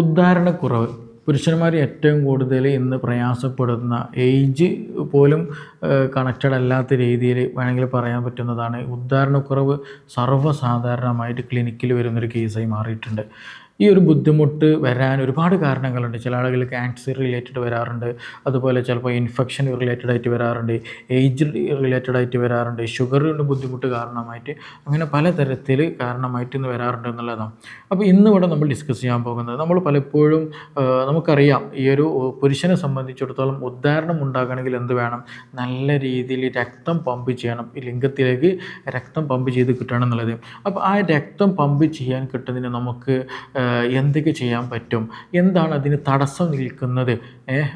ഉദ്ധാരണക്കുറവ്. പുരുഷന്മാർ ഏറ്റവും കൂടുതൽ ഇന്ന് പ്രയാസപ്പെടുന്ന ഏജ് പോലും കണക്റ്റഡ് അല്ലാത്ത രീതിയിൽ വേണമെങ്കിൽ പറയാൻ പറ്റുന്നതാണ്. ഉദ്ധാരണക്കുറവ് സർവസാധാരണമായിട്ട് ക്ലിനിക്കിൽ വരുന്നൊരു കേസായി മാറിയിട്ടുണ്ട്. ഈ ഒരു ബുദ്ധിമുട്ട് വരാൻ ഒരുപാട് കാരണങ്ങളുണ്ട്. ചില ആളുകൾ ക്യാൻസർ റിലേറ്റഡ് വരാറുണ്ട്. അതുപോലെ ചിലപ്പോൾ ഇൻഫെക്ഷൻ റിലേറ്റഡ് ആയിട്ട് വരാറുണ്ട്. ഏജ് റിലേറ്റഡ് ആയിട്ട് വരാറുണ്ട്. ഷുഗറിന്റെ ബുദ്ധിമുട്ട് കാരണമായിട്ട് അങ്ങനെ പലതരത്തിൽ കാരണമായിട്ട് ഇന്ന് വരാറുണ്ട് എന്നുള്ളതാണ്. അപ്പോൾ ഇന്ന് ഇവിടെ നമ്മൾ ഡിസ്കസ് ചെയ്യാൻ പോകുന്നത് നമ്മൾ പലപ്പോഴും നമുക്കറിയാം ഈ ഒരു പുരുഷനെ സംബന്ധിച്ചിടത്തോളം ഉദ്ധാരണം ഉണ്ടാകണമെങ്കിൽ എന്ത് വേണം? നല്ല രീതിയിൽ രക്തം പമ്പ് ചെയ്യണം. ലിംഗത്തിലേക്ക് രക്തം പമ്പ് ചെയ്ത് കിട്ടണം എന്നുള്ളത്. അപ്പോൾ ആ രക്തം പമ്പ് ചെയ്യാൻ കിട്ടുന്നതിന് നമുക്ക് എന്തൊക്കെ ചെയ്യാൻ പറ്റും? എന്താണ് അതിന് തടസ്സം നിൽക്കുന്നത്?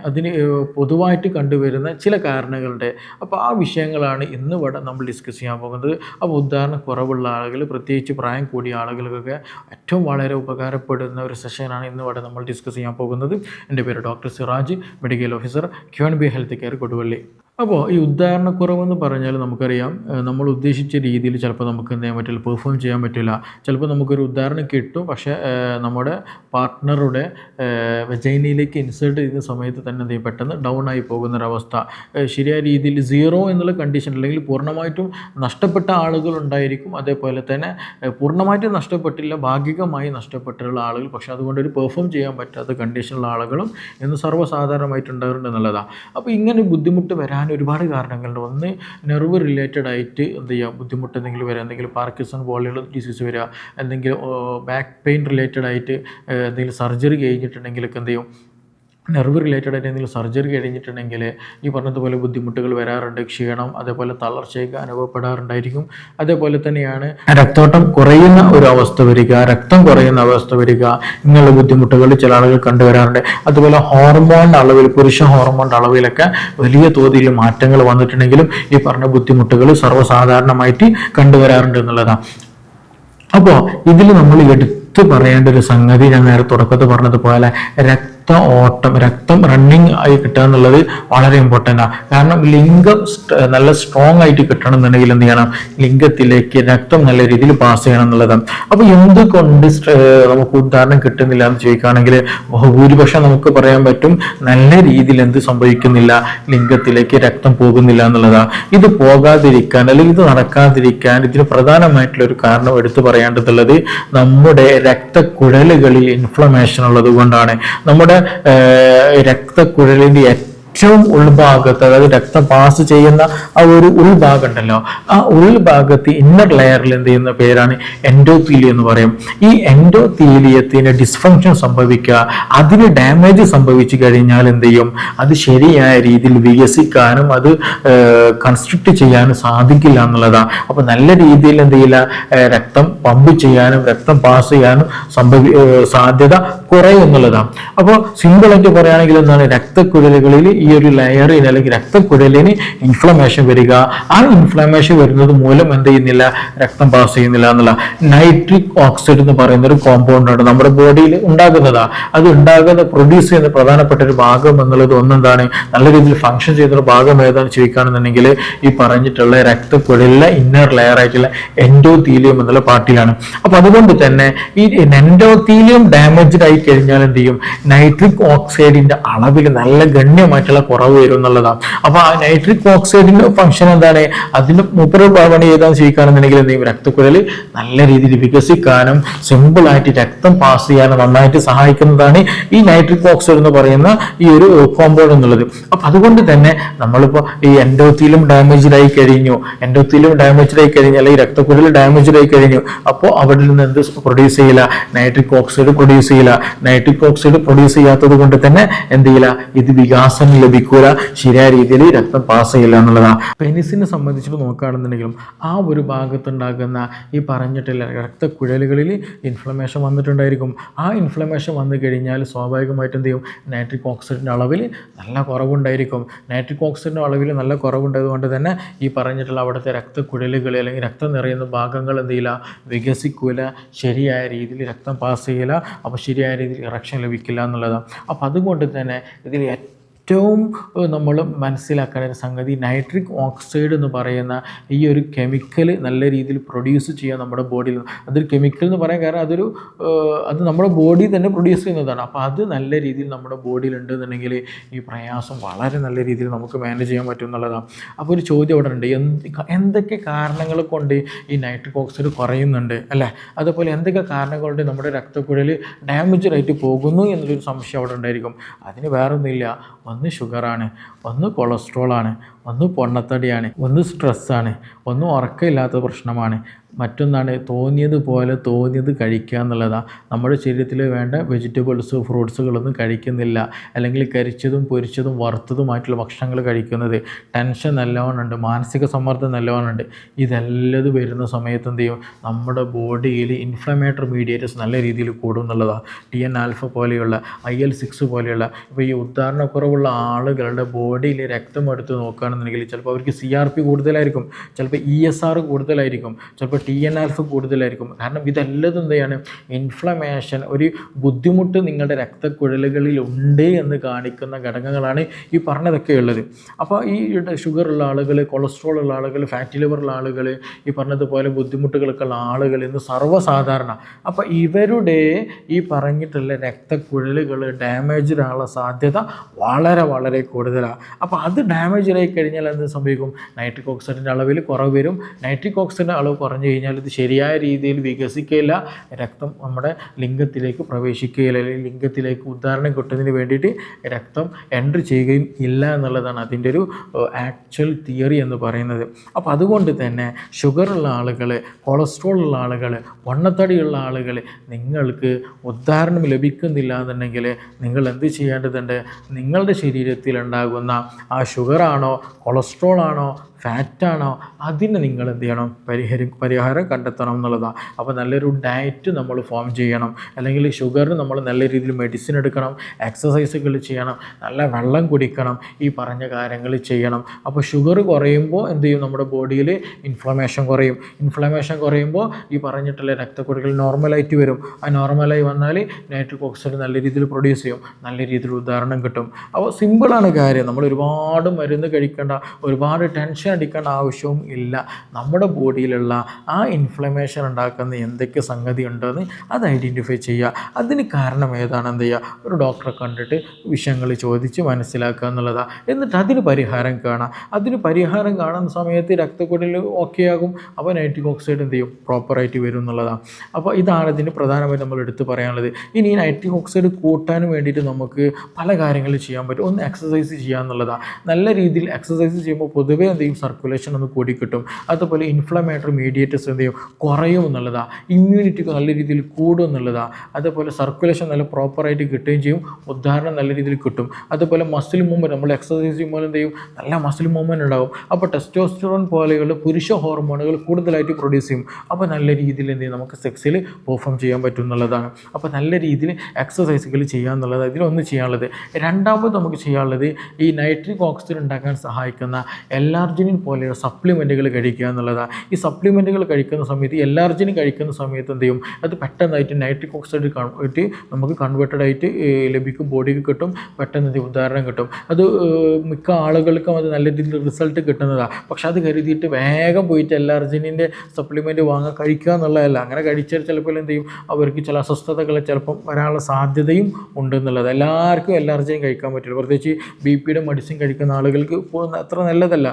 അതിന് പൊതുവായിട്ട് കണ്ടുവരുന്ന ചില കാരണങ്ങളുടെ അപ്പോൾ ആ വിഷയങ്ങളാണ് ഇന്ന് ഇവിടെ നമ്മൾ ഡിസ്കസ് ചെയ്യാൻ പോകുന്നത്. അപ്പോൾ ഉദാഹരണം കുറവുള്ള ആളുകൾ പ്രത്യേകിച്ച് പ്രായം കൂടിയ ആളുകൾക്കൊക്കെ ഏറ്റവും വളരെ ഉപകാരപ്പെടുന്ന ഒരു സെഷനാണ് ഇന്ന് ഇവിടെ നമ്മൾ ഡിസ്കസ് ചെയ്യാൻ പോകുന്നത്. എന്റെ പേര് doctor Siraj medical officer Q B health care Koduvally. അപ്പോൾ ഈ ഉദ്ധാരണക്കുറവെന്ന് പറഞ്ഞാൽ നമുക്കറിയാം നമ്മൾ ഉദ്ദേശിച്ച രീതിയിൽ ചിലപ്പോൾ നമുക്ക് എന്ത് ചെയ്യാൻ പറ്റില്ല പെർഫോം ചെയ്യാൻ പറ്റില്ല. ചിലപ്പോൾ നമുക്കൊരു ഉദാഹരണം കിട്ടും പക്ഷേ നമ്മുടെ പാർട്ട്ണറുടെ വെജൈനയിലേക്ക് ഇൻസേർട്ട് ചെയ്യുന്ന സമയത്ത് തന്നെ എന്ത് ചെയ്യും? പെട്ടെന്ന് ഡൗൺ ആയി പോകുന്നൊരവസ്ഥ. ശരിയായ രീതിയിൽ സീറോ എന്നുള്ള കണ്ടീഷൻ അല്ലെങ്കിൽ പൂർണമായിട്ടും നഷ്ടപ്പെട്ട ആളുകൾ ഉണ്ടായിരിക്കും. അതേപോലെ തന്നെ പൂർണമായിട്ടും നഷ്ടപ്പെട്ടില്ല ഭാഗികമായി നഷ്ടപ്പെട്ടുള്ള ആളുകൾ പക്ഷേ അതുകൊണ്ട് ഒരു പെർഫോം ചെയ്യാൻ പറ്റാത്ത കണ്ടീഷനുള്ള ആളുകളും എന്ന് സർവസാധാരണമായിട്ട് ഉണ്ടാകുന്നുണ്ട് എന്നുള്ളതാണ് അപ്പോൾ ഇങ്ങനെ ബുദ്ധിമുട്ട് വരാൻ ഒരുപാട് കാരണങ്ങളുണ്ട്. ഒന്ന് നെർവ് റിലേറ്റഡ് ആയിട്ട് എന്ത് ചെയ്യുക ബുദ്ധിമുട്ട് എന്തെങ്കിലും വരിക എന്തെങ്കിലും പാർക്കിസൺ പോലെയുള്ള ഡിസീസ് വരിക എന്തെങ്കിലും ബാക്ക് പെയിൻ റിലേറ്റഡ് ആയിട്ട് എന്തെങ്കിലും സർജറി കഴിഞ്ഞിട്ടുണ്ടെങ്കിലൊക്കെ എന്ത് ചെയ്യും? നെർവ് റിലേറ്റഡ് ആയിട്ട് എന്തെങ്കിലും സർജറി കഴിഞ്ഞിട്ടുണ്ടെങ്കിൽ ഈ പറഞ്ഞതുപോലെ ബുദ്ധിമുട്ടുകൾ വരാറുണ്ട് ക്ഷീണം അതേപോലെ തളർച്ചയൊക്കെ അനുഭവപ്പെടാറുണ്ടായിരിക്കും. അതേപോലെ തന്നെയാണ് രക്തോട്ടം കുറയുന്ന ഒരു അവസ്ഥ വരിക രക്തം കുറയുന്ന അവസ്ഥ വരിക ഇങ്ങനെയുള്ള ബുദ്ധിമുട്ടുകൾ ചില ആളുകൾ കണ്ടുവരാറുണ്ട്. അതുപോലെ ഹോർമോണിന്റെ അളവിൽ പുരുഷ ഹോർമോണിന്റെ അളവിലൊക്കെ വലിയ തോതിൽ മാറ്റങ്ങൾ വന്നിട്ടുണ്ടെങ്കിലും ഈ പറഞ്ഞ ബുദ്ധിമുട്ടുകൾ സർവസാധാരണമായിട്ട് കണ്ടുവരാറുണ്ട് എന്നുള്ളതാണ് അപ്പോൾ ഇതിൽ നമ്മൾ എടുത്തു പറയേണ്ട ഒരു സംഗതി ഞാൻ നേരെ തുടക്കത്തിൽ പറഞ്ഞതുപോലെ രക്ത ഓട്ടം രക്തം റണ്ണിങ് ആയി കിട്ടുക എന്നുള്ളത് വളരെ ഇമ്പോർട്ടന്റ് ആണ് കാരണം ലിംഗം നല്ല സ്ട്രോങ് ആയിട്ട് കിട്ടണം എന്നുണ്ടെങ്കിൽ എന്ത് ചെയ്യണം? ലിംഗത്തിലേക്ക് രക്തം നല്ല രീതിയിൽ പാസ് ചെയ്യണം എന്നുള്ളതാണ് അപ്പോൾ എന്തുകൊണ്ട് നമുക്ക് ഉദാഹരണം കിട്ടുന്നില്ല എന്ന് ചോദിക്കുകയാണെങ്കിൽ ഭൂരിപക്ഷം നമുക്ക് പറയാൻ പറ്റും നല്ല രീതിയിൽ എന്ത് സംഭവിക്കുന്നില്ല? ലിംഗത്തിലേക്ക് രക്തം പോകുന്നില്ല എന്നുള്ളതാണ് ഇത് പോകാതിരിക്കാൻ അല്ലെങ്കിൽ ഇത് നടക്കാതിരിക്കാൻ ഇതിന് പ്രധാനമായിട്ടുള്ള ഒരു കാരണം എടുത്തു പറയേണ്ടതുള്ളത് നമ്മുടെ രക്തക്കുഴലുകളിൽ ഇൻഫ്ലമേഷൻ ഉള്ളത് കൊണ്ടാണ്. നമ്മുടെ ഏർ, രക്തക്കുഴലിന്റെ ഏറ്റവും ഉൾഭാഗത്ത് അതായത് രക്തം പാസ് ചെയ്യുന്ന ആ ഒരു ഉൾഭാഗം ഉണ്ടല്ലോ ആ ഉൾഭാഗത്ത് ഇന്നർ ലെയറിൽ എന്ത് ചെയ്യുന്ന പേരാണ് എൻഡോത്തീലി എന്ന് പറയും. ഈ എൻഡോത്തീലിയത്തിന് ഡിസ്ഫങ്ഷൻ സംഭവിക്കുക അതിന് ഡാമേജ് സംഭവിച്ചു കഴിഞ്ഞാൽ എന്ത് ചെയ്യും? അത് ശരിയായ രീതിയിൽ വികസിക്കാനും അത് കൺസ്ട്രക്ട് ചെയ്യാനും സാധിക്കില്ല എന്നുള്ളതാണ് അപ്പൊ നല്ല രീതിയിൽ എന്ത് ചെയ്യില്ല? രക്തം പമ്പ് ചെയ്യാനും രക്തം പാസ് ചെയ്യാനും സംഭവി സാധ്യത കുറയും എന്നുള്ളതാണ് അപ്പോൾ സിമ്പിളായിട്ട് പറയുകയാണെങ്കിൽ എന്താണ്? രക്തക്കുഴലുകളിൽ ഈ ഒരു ലെയറിന് അല്ലെങ്കിൽ രക്തക്കുഴലിന് ഇൻഫ്ലമേഷൻ വരിക. ആ ഇൻഫ്ലമേഷൻ വരുന്നത് മൂലം എന്ത് ചെയ്യുന്നില്ല? രക്തം പാസ് ചെയ്യുന്നില്ല എന്നുള്ള നൈട്രിക് ഓക്സൈഡ് എന്ന് പറയുന്ന ഒരു കോമ്പൗണ്ട് ആണ് നമ്മുടെ ബോഡിയിൽ ഉണ്ടാകുന്നതാ. അത് ഉണ്ടാകുന്ന പ്രൊഡ്യൂസ് ചെയ്യുന്ന പ്രധാനപ്പെട്ട ഒരു ഭാഗം എന്നുള്ളത് ഒന്നെന്താണ്? നല്ല രീതിയിൽ ഫങ്ഷൻ ചെയ്യുന്ന ഭാഗം ഏതാണെന്ന് ചോദിക്കുകയാണെന്നുണ്ടെങ്കിൽ ഈ പറഞ്ഞിട്ടുള്ള രക്തക്കുഴലിലെ ഇന്നർ ലെയർ ആയിട്ടുള്ള എൻഡോത്തീലിയം എന്നുള്ള പാർട്ടിയാണ്. അപ്പൊ അതുകൊണ്ട് തന്നെ ഈ എൻഡോത്തീലിയം ഡാമേജ്ഡ് ആയി കഴിഞ്ഞാൽ എന്ത് ചെയ്യും? നൈട്രിക് ഓക്സൈഡിന്റെ അളവിൽ നല്ല ഗണ്യമായിട്ടുള്ള കുറവ് വരും എന്നുള്ളതാണ്. അപ്പൊ ആ നൈട്രിക് ഓക്സൈഡിന്റെ ഫംഗ്ഷൻ എന്താണ്? അതിന് മുപ്പത് പണി ചെയ്താൽ ചെയ്യിക്കുകയാണെന്നുണ്ടെങ്കിൽ എന്തെങ്കിലും രക്തക്കുഴൽ നല്ല രീതിയിൽ വികസിക്കാനും സിമ്പിൾ ആയിട്ട് രക്തം പാസ് ചെയ്യാനും നന്നായിട്ട് സഹായിക്കുന്നതാണ് ഈ നൈട്രിക് ഓക്സൈഡ് എന്ന് പറയുന്ന ഈ ഒരു കോമ്പൗണ്ട് എന്നുള്ളത്. അപ്പൊ അതുകൊണ്ട് തന്നെ നമ്മളിപ്പോ ഈ എൻഡോത്തിലും ഡാമേജ്ഡ് ആയി കഴിഞ്ഞു. എൻഡോത്തിലും ഡാമേജ്ഡ് ആയി കഴിഞ്ഞു അല്ലെങ്കിൽ രക്തക്കുഴൽ ഡാമേജ്ഡ് ആയി കഴിഞ്ഞു. അപ്പോൾ അവിടെ നിന്ന് എന്ത് പ്രൊഡ്യൂസ് ചെയ്യില്ല? നൈട്രിക് ഓക്സൈഡ് പ്രൊഡ്യൂസ് ചെയ്യില്ല. നൈട്രിക് ഓക്സൈഡ് പ്രൊഡ്യൂസ് ചെയ്യാത്തത് കൊണ്ട് തന്നെ എന്ത് ചെയ്യില്ല? ഇത് വികാസം ലഭിക്കൂല. ശരിയായ രീതിയിൽ രക്തം പാസ് ചെയ്യില്ല എന്നുള്ളതാണ് പെനിസിനെ സംബന്ധിച്ചിട്ട് നോക്കുകയാണെന്നുണ്ടെങ്കിലും ആ ഒരു ഭാഗത്തുണ്ടാകുന്ന ഈ പറഞ്ഞിട്ടുള്ള രക്തക്കുഴലുകളിൽ ഇൻഫ്ലമേഷൻ വന്നിട്ടുണ്ടായിരിക്കും. ആ ഇൻഫ്ലമേഷൻ വന്നു കഴിഞ്ഞാൽ സ്വാഭാവികമായിട്ട് എന്ത് ചെയ്യും? നൈട്രിക് ഓക്സൈഡിന്റെ അളവിൽ നല്ല കുറവുണ്ടായിരിക്കും. നൈട്രിക് ഓക്സൈഡിന്റെ അളവിൽ നല്ല കുറവുണ്ടായതുകൊണ്ട് തന്നെ ഈ പറഞ്ഞിട്ടുള്ള അവിടുത്തെ രക്തക്കുഴലുകൾ അല്ലെങ്കിൽ രക്തം നിറയുന്ന ഭാഗങ്ങൾ എന്ത് ചെയ്യില്ല? വികസിക്കൂല. ശരിയായ രീതിയിൽ രക്തം പാസ് ചെയ്യില്ല. അപ്പോൾ ശരിയായ രീതിയിൽ ഇറക്ഷൻ ലഭിക്കില്ല എന്നുള്ളതാണ് അപ്പോൾ അതുകൊണ്ട് തന്നെ ഇതിൽ ഏറ്റവും നമ്മൾ മനസ്സിലാക്കേണ്ട ഒരു സംഗതി നൈട്രിക് ഓക്സൈഡ് എന്ന് പറയുന്ന ഈ ഒരു കെമിക്കൽ നല്ല രീതിയിൽ പ്രൊഡ്യൂസ് ചെയ്യുക നമ്മുടെ ബോഡിയിൽ അതൊരു കെമിക്കൽ എന്ന് പറയാൻ കാരണം അതൊരു അത് നമ്മുടെ ബോഡി തന്നെ പ്രൊഡ്യൂസ് ചെയ്യുന്നതാണ്. അപ്പോൾ അത് നല്ല രീതിയിൽ നമ്മുടെ ബോഡിയിൽ ഉണ്ടെന്നുണ്ടെങ്കിൽ ഈ പ്രയാസം വളരെ നല്ല രീതിയിൽ നമുക്ക് മാനേജ് ചെയ്യാൻ പറ്റും എന്നുള്ളതാണ്. അപ്പോൾ ഒരു ചോദ്യം അവിടെ ഉണ്ട്. എന്ത് എന്തൊക്കെ കാരണങ്ങൾ കൊണ്ട് ഈ നൈട്രിക് ഓക്സൈഡ് കുറയുന്നുണ്ട് അല്ലേ? അതുപോലെ എന്തൊക്കെ കാരണങ്ങൾ കൊണ്ട് നമ്മുടെ രക്തക്കുഴൽ ഡാമേജ് ആയിട്ട് പോകുന്നു എന്നൊരു സംശയം അവിടെ ഉണ്ടായിരിക്കും. അതിന് വേറെ ഒന്നുമില്ല ഒന്ന് ഷുഗറാണ് ഒന്ന് കൊളസ്ട്രോളാണ് ഒന്ന് പൊണ്ണത്തടിയാണ് ഒന്ന് സ്ട്രെസ്സാണ് ഒന്ന് ഉറക്കമില്ലാത്ത പ്രശ്നമാണ്. മറ്റൊന്നാണ് തോന്നിയതുപോലെ തോന്നിയത് കഴിക്കുക എന്നുള്ളതാണ് നമ്മുടെ ശരീരത്തിൽ വേണ്ട വെജിറ്റബിൾസ് ഫ്രൂട്ട്സുകളൊന്നും കഴിക്കുന്നില്ല. അല്ലെങ്കിൽ കരിച്ചതും പൊരിച്ചതും വറുത്തതുമായിട്ടുള്ള ഭക്ഷണങ്ങൾ കഴിക്കുന്നത് ടെൻഷൻ നല്ലവണ്ണമുണ്ട് മാനസിക സമ്മർദ്ദം നല്ലവണ്ണമുണ്ട് ഇതെല്ലതും ഇതെല്ലാം വരുന്ന സമയത്ത് എന്ത് ചെയ്യും? നമ്മുടെ ബോഡിയിൽ ഇൻഫ്ലമേറ്ററി മീഡിയേറ്റേഴ്സ് നല്ല രീതിയിൽ കൂടും എന്നുള്ളതാണ് ടി എൻ ആൽഫ പോലെയുള്ള ഐ എൽ സിക്സ് പോലെയുള്ള. ഇപ്പോൾ ഈ ഉദാഹരണക്കുറവുള്ള ആളുകളുടെ ബോഡിയിൽ രക്തം എടുത്ത് നോക്കുകയാണെന്നുണ്ടെങ്കിൽ ചിലപ്പോൾ അവർക്ക് സി ആർ പി കൂടുതലായിരിക്കും. ചിലപ്പോൾ ഇ എസ് ആർ കൂടുതലായിരിക്കും. ചിലപ്പോൾ ടി എൻ ആർഫ് കൂടുതലായിരിക്കും. കാരണം ഇതെല്ലാം എന്താണ് ഇൻഫ്ലമേഷൻ ഒരു ബുദ്ധിമുട്ട് നിങ്ങളുടെ രക്തക്കുഴലുകളിൽ ഉണ്ട് എന്ന് കാണിക്കുന്ന ഘടകങ്ങളാണ് ഈ പറഞ്ഞതൊക്കെ ഉള്ളത്. അപ്പോൾ ഈ ഷുഗർ ഉള്ള ആളുകൾ കൊളസ്ട്രോൾ ഉള്ള ആളുകൾ ഫാറ്റി ലിവർ ഉള്ള ആളുകൾ ഈ പറഞ്ഞതുപോലെ ബുദ്ധിമുട്ടുകളൊക്കെ ഉള്ള ആളുകൾ ഇന്ന് സർവസാധാരണ. അപ്പോൾ ഇവരുടെ ഈ പറഞ്ഞിട്ടുള്ള രക്തക്കുഴലുകൾ ഡാമേജ്ഡ് സാധ്യത വളരെ വളരെ കൂടുതലാണ് അപ്പോൾ അത് ഡാമേജ് ആയി കഴിഞ്ഞാൽ എന്ത് സംഭവിക്കും? നൈട്രിക് ഓക്സൈഡിന്റെ അളവിൽ കുറവ് വരും. നൈട്രിക് ഓക്സൈഡിന്റെ അളവ് കുറഞ്ഞു കഴിഞ്ഞാൽ ഇത് ശരിയായ രീതിയിൽ വികസിക്കുകയില്ല. രക്തം നമ്മുടെ ലിംഗത്തിലേക്ക് പ്രവേശിക്കുകയില്ല. അല്ലെങ്കിൽ ലിംഗത്തിലേക്ക് ഉദ്ധാരണം കിട്ടുന്നതിന് വേണ്ടിയിട്ട് രക്തം എൻട്രി ചെയ്യുകയും ഇല്ല എന്നുള്ളതാണ് അതിന്റെ ഒരു ആക്ച്വൽ തിയറി എന്ന് പറയുന്നത്. അപ്പോൾ അതുകൊണ്ട് തന്നെ ഷുഗറുള്ള ആളുകൾ കൊളസ്ട്രോൾ ഉള്ള ആളുകൾ വണ്ണത്തടിയുള്ള ആളുകൾ നിങ്ങൾക്ക് ഉദ്ധാരണം ലഭിക്കുന്നില്ല എന്നുണ്ടെങ്കിൽ നിങ്ങൾ എന്ത് ചെയ്യേണ്ടതുണ്ട്? നിങ്ങളുടെ ശരീരത്തിൽ ഉണ്ടാകുന്ന ആ ഷുഗറാണോ കൊളസ്ട്രോൾ ആണോ ഫാറ്റാണോ അതിന് നിങ്ങൾ എന്ത് ചെയ്യണം? പരിഹരി പരിഹാരം കണ്ടെത്തണം എന്നുള്ളതാണ് അപ്പോൾ നല്ലൊരു ഡയറ്റ് നമ്മൾ ഫോം ചെയ്യണം. അല്ലെങ്കിൽ ഷുഗറിന് നമ്മൾ നല്ല രീതിയിൽ മെഡിസിൻ എടുക്കണം. എക്സസൈസുകൾ ചെയ്യണം. നല്ല വെള്ളം കുടിക്കണം. ഈ പറഞ്ഞ കാര്യങ്ങൾ ചെയ്യണം. അപ്പോൾ ഷുഗർ കുറയുമ്പോൾ എന്ത് ചെയ്യും? നമ്മുടെ ബോഡിയിൽ ഇൻഫ്ലമേഷൻ കുറയും. ഇൻഫ്ലമേഷൻ കുറയുമ്പോൾ ഈ പറഞ്ഞിട്ടുള്ള രക്തക്കുഴലുകൾ നോർമലായിട്ട് വരും. ആ നോർമലായി വന്നാൽ നൈട്രിക് ഓക്സൈഡ് നല്ല രീതിയിൽ പ്രൊഡ്യൂസ് ചെയ്യും. നല്ല രീതിയിൽ ഉദാഹരണം കിട്ടും. അപ്പോൾ സിമ്പിളാണ് കാര്യം. നമ്മൾ ഒരുപാട് മരുന്ന് കഴിക്കേണ്ട. ഒരുപാട് ടെൻഷൻ അടിക്കേണ്ട ആവശ്യവും ഇല്ല. നമ്മുടെ ബോഡിയിലുള്ള ആ ഇൻഫ്ലമേഷൻ ഉണ്ടാക്കുന്ന എന്തൊക്കെ സംഗതി ഉണ്ടെന്ന് അത് ഐഡന്റിഫൈ ചെയ്യുക. അതിന് കാരണം ഏതാണ്? എന്ത് ചെയ്യുക? ഒരു ഡോക്ടറെ കണ്ടിട്ട് വിഷയങ്ങൾ ചോദിച്ച് മനസ്സിലാക്കുക എന്നുള്ളതാണ് എന്നിട്ട് അതിന് പരിഹാരം കാണാം. അതിന് പരിഹാരം കാണുന്ന സമയത്ത് രക്തക്കുടലിൽ ഓക്കെ ആകും. അപ്പോൾ നൈട്രിക് ഓക്സൈഡ് എന്ത് ചെയ്യും? പ്രോപ്പറായിട്ട് വരും എന്നുള്ളതാണ് അപ്പോൾ ഇതാണ് ഇതിന് പ്രധാനമായും നമ്മൾ എടുത്തു പറയാനുള്ളത്. ഇനി ഈ നൈട്രിക് ഓക്സൈഡ് കൂട്ടാൻ വേണ്ടിയിട്ട് നമുക്ക് പല കാര്യങ്ങൾ ചെയ്യാൻ പറ്റും. ഒന്ന് എക്സസൈസ് ചെയ്യുക എന്നുള്ളതാണ് നല്ല രീതിയിൽ എക്സസൈസ് ചെയ്യുമ്പോൾ പൊതുവേ എന്ത് ചെയ്യും? സർക്കുലേഷൻ ഒന്ന് കൂടി കിട്ടും അതുപോലെ ഇൻഫ്ലമേറ്ററി മീഡിയേറ്റേഴ്സ് എന്ത് ചെയ്യും? കുറയും എന്നുള്ളതാണ് ഇമ്മ്യൂണിറ്റി നല്ല രീതിയിൽ കൂടും എന്നുള്ളതാണ് അതുപോലെ സർക്കുലേഷൻ നല്ല പ്രോപ്പറായിട്ട് കിട്ടുകയും ചെയ്യും. ഉദാഹരണം നല്ല രീതിയിൽ കിട്ടും. അതുപോലെ മസിൽ മൂവ്മെന്റ് നമ്മൾ എക്സസൈസ് ചെയ്യുമ്പോൾ എന്ത് ചെയ്യും? നല്ല മസിൽ മൂവ്മെന്റ് ഉണ്ടാകും അപ്പോൾ ടെസ്റ്റോസ്റ്ററോൺ പോലെയുള്ള പുരുഷ ഹോർമോണുകൾ കൂടുതലായിട്ട് പ്രൊഡ്യൂസ് ചെയ്യും. അപ്പോൾ നല്ല രീതിയിൽ എന്ത് ചെയ്യും? നമുക്ക് സെക്സിൽ പെർഫോം ചെയ്യാൻ പറ്റും എന്നുള്ളതാണ്. അപ്പോൾ നല്ല രീതിയിൽ എക്സസൈസുകൾ ചെയ്യുക എന്നുള്ളത് ഇതിലൊന്ന് ചെയ്യാനുള്ളത്. രണ്ടാമത് നമുക്ക് ചെയ്യാനുള്ളത് ഈ നൈട്രിക് ഓക്സിജൻ ഉണ്ടാക്കാൻ സഹായിക്കുന്ന എല്ലാർജിനിൻ പോലെയുള്ള സപ്ലിമെന്റുകൾ കഴിക്കുക എന്നുള്ളതാണ് ഈ സപ്ലിമെന്റുകൾ കഴിക്കുന്ന സമയത്ത് എല്ലാർജിനും കഴിക്കുന്ന സമയത്ത് എന്ത് ചെയ്യും? അത് പെട്ടെന്നായിട്ട് നൈട്രിക് ഓക്സൈഡ് ആയിട്ട് നമുക്ക് കൺവേർട്ടഡ് ആയിട്ട് ലഭിക്കും ബോഡിക്ക് കിട്ടും പെട്ടെന്ന് ഉദാഹരണം കിട്ടും. അത് മിക്ക ആളുകൾക്കും അത് നല്ല രീതിയിൽ റിസൾട്ട് കിട്ടുന്നതാണ് പക്ഷെ അത് കരുതിയിട്ട് വേഗം പോയിട്ട് എല്ലാർജിനിന്റെ സപ്ലിമെന്റ് വാങ്ങാൻ കഴിക്കുക എന്നുള്ളതല്ല. അങ്ങനെ കഴിച്ചാൽ ചിലപ്പോൾ എന്ത് ചെയ്യും? അവർക്ക് ചില അസ്വസ്ഥതകൾ ചിലപ്പം വരാനുള്ള സാധ്യതയും ഉണ്ട് എന്നുള്ളത്. എല്ലാവർക്കും എല്ലാർജിനും കഴിക്കാൻ പറ്റില്ല. പ്രത്യേകിച്ച് ബി പിയുടെ മെഡിസിൻ കഴിക്കുന്ന ആളുകൾക്ക് ഇപ്പോൾ അത്ര നല്ലതല്ല.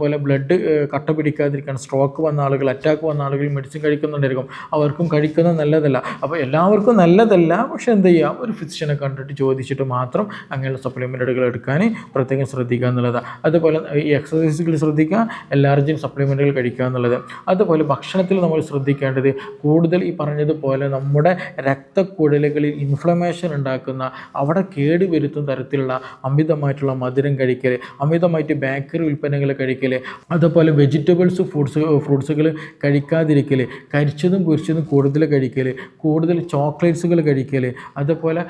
അതുപോലെ ബ്ലഡ് കട്ട പിടിക്കാതിരിക്കാൻ സ്ട്രോക്ക് വന്ന ആളുകൾ അറ്റാക്ക് വന്ന ആളുകൾ മെഡിസിൻ കഴിക്കുന്നുണ്ടായിരിക്കും അവർക്കും കഴിക്കുന്നത് നല്ലതല്ല. അപ്പോൾ എല്ലാവർക്കും നല്ലതല്ല. പക്ഷേ എന്ത് ചെയ്യാം? ഒരു ഫിസിഷ്യനെ കണ്ടിട്ട് ചോദിച്ചിട്ട് മാത്രം അങ്ങനെയുള്ള സപ്ലിമെന്റുകൾ എടുക്കാൻ പ്രത്യേകം ശ്രദ്ധിക്കുക എന്നുള്ളതാണ് അതുപോലെ ഈ എക്സസൈസുകൾ ശ്രദ്ധിക്കുക എല്ലാർജിൻ സപ്ലിമെന്റുകൾ കഴിക്കുക എന്നുള്ളത്. അതുപോലെ ഭക്ഷണത്തിൽ നമ്മൾ ശ്രദ്ധിക്കേണ്ടത് കൂടുതൽ ഈ പറഞ്ഞതുപോലെ നമ്മുടെ രക്തക്കുഴലുകളിൽ ഇൻഫ്ലമേഷൻ ഉണ്ടാക്കുന്ന അവിടെ കേടുവരുത്തുന്ന തരത്തിലുള്ള അമിതമായിട്ടുള്ള മധുരം കഴിക്കൽ അമിതമായിട്ട് ബേക്കറി ഉൽപ്പന്നങ്ങൾ കഴിക്കൽ കഴിക്കാതിരിക്കൽ അതുപോലെ വെജിറ്റബിൾസ് ഫ്രൂട്ട്സ് ഫ്രൂട്ട്സുകൾ കഴിക്കാതിരിക്കൽ കരിച്ചതും പൊരിച്ചതും കൂടുതൽ കഴിക്കൽ കൂടുതൽ ചോക്ലേറ്റ്സുകൾ കഴിക്കൽ അതുപോലെ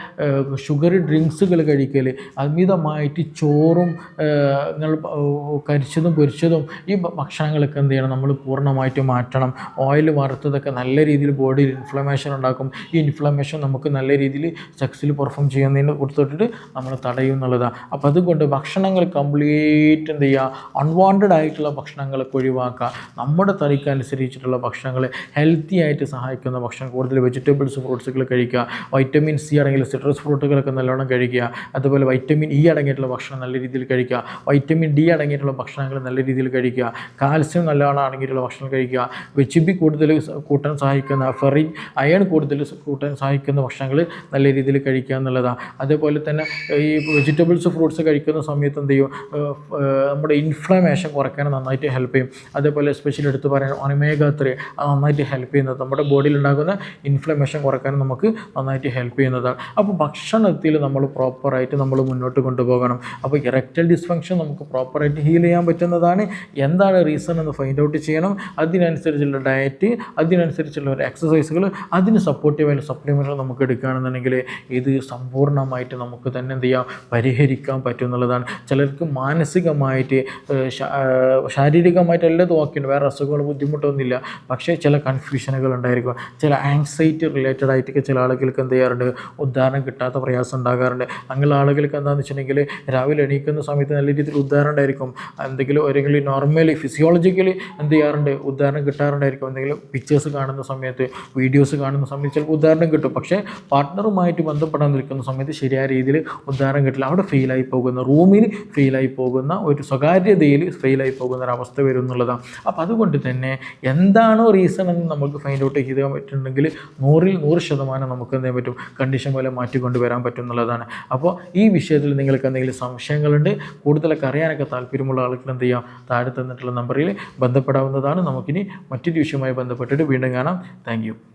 ഷുഗർ ഡ്രിങ്ക്സുകൾ കഴിക്കൽ അമിതമായിട്ട് ചോറും കരിച്ചതും പൊരിച്ചതും ഈ ഭക്ഷണങ്ങളൊക്കെ എന്ത് ചെയ്യണം? നമ്മൾ പൂർണമായിട്ട് മാറ്റണം. ഓയിൽ വറുത്തതൊക്കെ നല്ല രീതിയിൽ ബോഡിയിൽ ഇൻഫ്ലമേഷൻ ഉണ്ടാക്കും. ഈ ഇൻഫ്ലമേഷൻ നമുക്ക് നല്ല രീതിയിൽ സെക്സിൽ പെർഫോം ചെയ്യുന്നതിന് കൊടുത്തിട്ട് നമ്മൾ തടയും എന്നുള്ളതാണ്. അപ്പോൾ അതുകൊണ്ട് ഭക്ഷണങ്ങൾ കംപ്ലീറ്റ് എന്ത് ചെയ്യുക? അൺവാണ്ടഡ് ആയിട്ടുള്ള ഭക്ഷണങ്ങളൊക്കെ ഒഴിവാക്കുക. നമ്മുടെ തലയ്ക്ക് അനുസരിച്ചിട്ടുള്ള ഭക്ഷണങ്ങൾ ഹെൽത്തി ആയിട്ട് സഹായിക്കുന്ന ഭക്ഷണം കൂടുതൽ വെജിറ്റബിൾസ് ഫ്രൂട്ട്സുകൾ കഴിക്കുക. വൈറ്റമിൻ സി അടങ്ങിയ സിട്രസ് ഫ്രൂട്ടുകളൊക്കെ നല്ലോണം കഴിക്കുക. അതുപോലെ വൈറ്റമിൻ ഇ അടങ്ങിയിട്ടുള്ള ഭക്ഷണം നല്ല രീതിയിൽ കഴിക്കുക. വൈറ്റമിൻ ഡി അടങ്ങിയിട്ടുള്ള ഭക്ഷണങ്ങൾ നല്ല രീതിയിൽ കഴിക്കുക. കാൽസ്യം നല്ലോണം അടങ്ങിയിട്ടുള്ള ഭക്ഷണം കഴിക്കുക. വെച്ച് ബി കൂടുതൽ കൂട്ടാൻ സഹായിക്കുന്ന ഫെറിൻ അയൺ കൂടുതൽ കൂട്ടാൻ സഹായിക്കുന്ന ഭക്ഷണങ്ങൾ നല്ല രീതിയിൽ കഴിക്കുക എന്നുള്ളതാണ് അതേപോലെ തന്നെ ഈ വെജിറ്റബിൾസ് ഫ്രൂട്ട്സ് കഴിക്കുന്ന സമയത്ത് എന്ത് ചെയ്യും? നമ്മുടെ ഇൻഫ്ലമേഷൻ കുറയ്ക്കാൻ നന്നായിട്ട് ഹെൽപ്പ് ചെയ്യും. അതേപോലെ എസ്പെഷ്യലി എടുത്ത് പറയാൻ ഒനമേഗ ത്രീ അത് നന്നായിട്ട് ഹെൽപ്പ് ചെയ്യുന്നത് നമ്മുടെ ബോഡിയിൽ ഉണ്ടാകുന്ന ഇൻഫ്ലമേഷൻ കുറയ്ക്കാൻ നമുക്ക് നന്നായിട്ട് ഹെൽപ്പ് ചെയ്യുന്നതാണ്. അപ്പോൾ ഭക്ഷണത്തിൽ നമ്മൾ പ്രോപ്പറായിട്ട് നമ്മൾ മുന്നോട്ട് കൊണ്ടുപോകണം. അപ്പോൾ ഇറക്റ്റൽ ഡിസ്ഫങ്ഷൻ നമുക്ക് പ്രോപ്പറായിട്ട് ഹീൽ ചെയ്യാൻ പറ്റുന്നതാണ്. എന്താണ് റീസൺ എന്ന് ഫൈൻഡ് ഔട്ട് ചെയ്യണം. അതിനനുസരിച്ചുള്ള ഡയറ്റ് അതിനനുസരിച്ചുള്ള ഒരു എക്സസൈസുകൾ അതിന് സപ്പോർട്ടീവായ സപ്ലിമെന്റുകൾ നമുക്ക് എടുക്കുകയാണെന്നുണ്ടെങ്കിൽ ഇത് സമ്പൂർണമായിട്ട് നമുക്ക് തന്നെ എന്ത് ചെയ്യാം? പരിഹരിക്കാൻ പറ്റും എന്നുള്ളതാണ്. ചിലർക്ക് മാനസികമായിട്ട് ശാരീരികമായിട്ട് എല്ലാം നോക്കിയിട്ടുണ്ട് വേറെ അസുഖങ്ങൾ ബുദ്ധിമുട്ടൊന്നുമില്ല പക്ഷേ ചില കൺഫ്യൂഷനുകൾ ഉണ്ടായിരിക്കും. ചില ആങ്സൈറ്റി റിലേറ്റഡ് ആയിട്ടൊക്കെ ചില ആളുകൾക്ക് എന്ത് ചെയ്യാറുണ്ട്? ഉദ്ധാരണം കിട്ടാത്ത പ്രയാസം ഉണ്ടാകാറുണ്ട്. അങ്ങനെയുള്ള ആളുകൾക്ക് എന്താണെന്ന് വെച്ചിട്ടുണ്ടെങ്കിൽ രാവിലെ എണീക്കുന്ന സമയത്ത് നല്ല രീതിയിൽ ഉദ്ധാരണം ഉണ്ടായിരിക്കും. എന്തെങ്കിലും ഒരെങ്കിലും നോർമലി ഫിസിയോളജിക്കലി എന്ത് ചെയ്യാറുണ്ട്? ഉദാഹരണം കിട്ടാറുണ്ടായിരിക്കും. എന്തെങ്കിലും പിക്ചേഴ്സ് കാണുന്ന സമയത്ത് വീഡിയോസ് കാണുന്ന സമയത്ത് ചിലപ്പോൾ ഉദാഹരണം കിട്ടും. പക്ഷേ പാർട്ട്ണറുമായിട്ട് ബന്ധപ്പെടാൻ നിൽക്കുന്ന സമയത്ത് ശരിയായ രീതിയിൽ ഉദാഹരണം കിട്ടില്ല. അവിടെ ഫെയിലായി പോകുന്ന റൂമിൽ ഫെയിലായി പോകുന്ന ഒരു സ്വകാര്യതയിൽ ഫെയിലായി പോകുന്ന ഒരു അവസ്ഥ വരും എന്നുള്ളതാണ് അപ്പോൾ അതുകൊണ്ട് തന്നെ എന്താണോ റീസൺ എന്ന് നമുക്ക് ഫൈൻഡ് ഔട്ട് ചെയ്യാൻ പറ്റുന്നുണ്ടെങ്കിൽ നൂറിൽ നൂറ് ശതമാനം നമുക്ക് എന്ത് പറ്റും? കണ്ടീഷൻ പോലെ മാറ്റിക്കൊണ്ട് വരാൻ പറ്റും എന്നുള്ളതാണ്. അപ്പോൾ ഈ വിഷയത്തിൽ നിങ്ങൾക്ക് എന്തെങ്കിലും സംശയങ്ങളുണ്ട് കൂടുതലൊക്കെ അറിയാനൊക്കെ താല്പര്യമുള്ള ആളുകൾ എന്ത് ചെയ്യാം? താഴെ തന്നിട്ടുള്ള നമ്പറിൽ ബന്ധപ്പെടാവുന്നതാണ്. നമുക്കിനി മറ്റൊരു വിഷയവുമായി ബന്ധപ്പെട്ടിട്ട് വീണ്ടും കാണാം. താങ്ക്